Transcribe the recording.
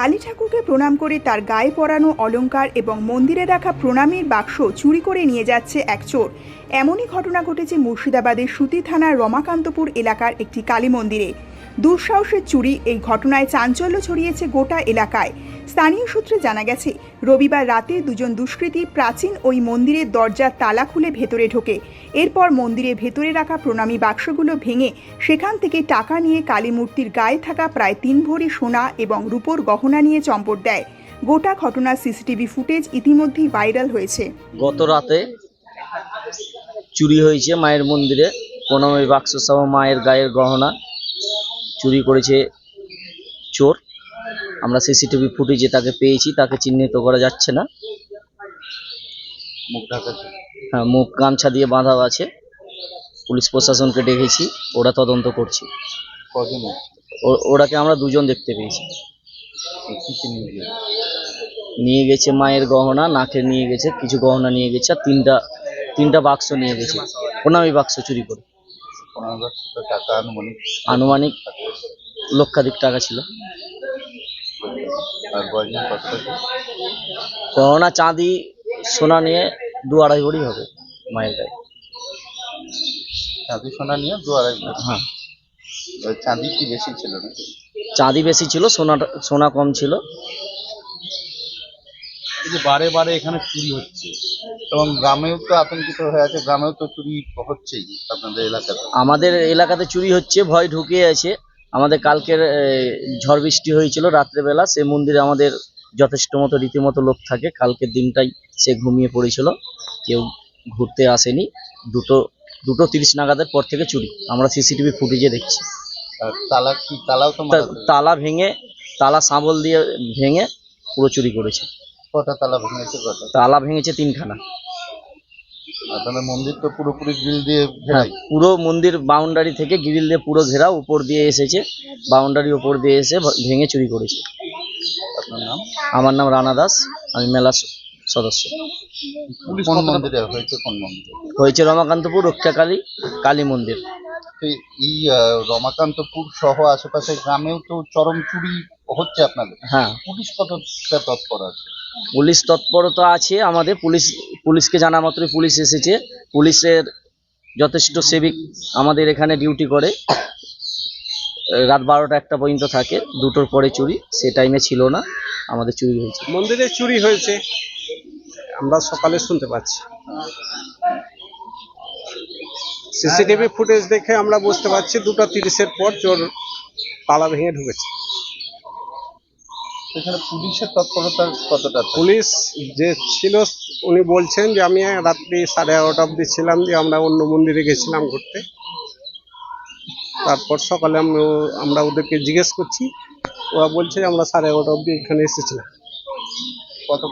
কালী ঠাকুরকে প্রণাম করে তার গায়ে পরানো অলঙ্কার এবং মন্দিরে রাখা প্রণামীর বাক্স চুরি করে নিয়ে যাচ্ছে এক চোর। এমনই ঘটনা ঘটেছে মুর্শিদাবাদের সুতি থানার রমাকান্তপুর এলাকার একটি কালী মন্দিরে। দুঃসাহসের চুরি এই ঘটনায় চাঞ্চল্য ছড়িয়েছে গোটা এলাকায়। স্থানীয় সূত্রে জানা গেছে, রবিবার রাতে দুজন দুষ্কৃতী প্রাচীন ওই মন্দিরের দরজার তালা খুলে ভেতরে ঢোকে। এরপর মন্দিরের ভেতরে রাখা প্রণামী বাক্সগুলো ভেঙে সেখান থেকে টাকা নিয়ে কালী মূর্তির গায়ে থাকা প্রায় তিন ভরি সোনা এবং রূপোর গহনা নিয়ে চম্পট দেয়। গোটা ঘটনার সিসিটিভি ফুটেজ ইতিমধ্যেই ভাইরাল হয়েছে। গত রাতে চুরি হয়েছে মায়ের মন্দিরে। প্রণামী বাক্স সহ মায়ের গায়ের গহনা। চুরি করেছে চোর। আমরা সিসিটিভি ফুটেজে তাকে পেয়েছি তাকে চিহ্নিত করা যাচ্ছে না। মুখ ঢাকা হ্যাঁ মুখ গামছা দিয়ে বাঁধা আছে। পুলিশ প্রশাসনকে ডেকেছি ওরা তদন্ত করছে। কজন ওরাকে আমরা দুজন দেখতে পেয়েছি। নিয়ে নিয়ে গেছে মায়ের গহনা নাকে নিয়ে গেছে কিছু গহনা নিয়ে গেছে আর তিনটা তিনটা বাক্স নিয়ে গেছে। প্রণামী বাক্স চুরি করে। পনেরো টাকা আনুমানিক। আনুমানিক লক্ষাধিক টাকা ছিল। আর গয়না কত টাকা? গহনা চাঁদি সোনা নিয়ে দু আড়াই ভরি হবে মায়ের গায়ে। চাঁদি সোনা নিয়ে দু আড়াই লাখ। হ্যাঁ। ওই চাঁদি কি বেশি ছিল নাকি? চাঁদি বেশি ছিল সোনাটা সোনা কম ছিল। যে বারে বারে এখানে চুরি হচ্ছে। এবং গ্রামেও তো আতঙ্কিত হয়ে আছে গ্রামেও তো চুরি হচ্ছেই আপনাদের এলাকাতে। আমাদের এলাকাতে চুরি হচ্ছে ভয় ঢুকিয়ে আছে। আমাদের কালকের ঝড় বৃষ্টি হয়েছিল রাত্রেবেলা সে মন্দিরে আমাদের যথেষ্ট মতো রীতিমতো লোক থাকে। কালকের দিনটাই সে ঘুমিয়ে পড়েছিল। কেউ ঘুরতে আসেনি। দুটো দুটো তিরিশ নাগাদের পর থেকে চুরি। আমরা সিসিটিভি ফুটেজে দেখছি। তালা কি তালাও তো। তালা ভেঙে তালা সাবল দিয়ে ভেঙে পুরো চুরি করেছে। কটা তালা ভেঙেছে কটা? তালা ভেঙেছে তিনখানা। আর তাহলে মন্দির তো পুরোপুরি গ্রিল দিয়ে হ্যাঁ পুরো মন্দির বাউন্ডারি থেকে গ্রিল দিয়ে পুরো ঘেরা উপর দিয়ে এসেছে। বাউন্ডারি উপর দিয়ে এসে ভেঙে চুরি করেছে। আপনার নাম? আমার নাম রানা দাস আমি মেলা সদস্য। কোন মন্দিরে? হয়েছে কোন মন্দিরে? হয়েছে রমাকান্তপুর রক্ষাকালী কালী মন্দির। এই আহ, রমাকান্তপুর সহ আশেপাশে গ্রামেও তো চরম চুরি হচ্ছে আপনাদের? হ্যাঁ। পুলিশ কতটা তৎপর আছে? পুলিশ তৎপরতা আছে আমাদের পুলিশ পুলিশকে জানা মাত্রই পুলিশ এসেছে। পুলিশের যথেষ্ট সেবিক আমাদের এখানে ডিউটি করে। রাত বারোটা একটা পর্যন্ত থাকে দুটোর পরে চুরি সে টাইমে ছিল না আমাদের চুরি হয়েছে। মন্দিরে চুরি হয়েছে? আমরা সকালে শুনতে পাচ্ছি। সিসিটিভি ফুটেজ দেখে আমরা বুঝতে পারছি দুটো তিরিশের পর চোর তালা ভেঙে ঢুকেছে। এখানে পুলিশের তৎপরতা কতটা? পুলিশ যে ছিল উনি বলছেন যে আমি রাত্রি সাড়ে এগারোটা অবধি ছিলাম যে আমরা অন্য মন্দিরে গেছিলাম ঘুরতে। তারপর সকালে আমরা আমরা ওদেরকে জিজ্ঞেস করছি ওরা বলছে আমরা সাড়ে এগারোটা অবধি এখানে এসেছিলাম। কত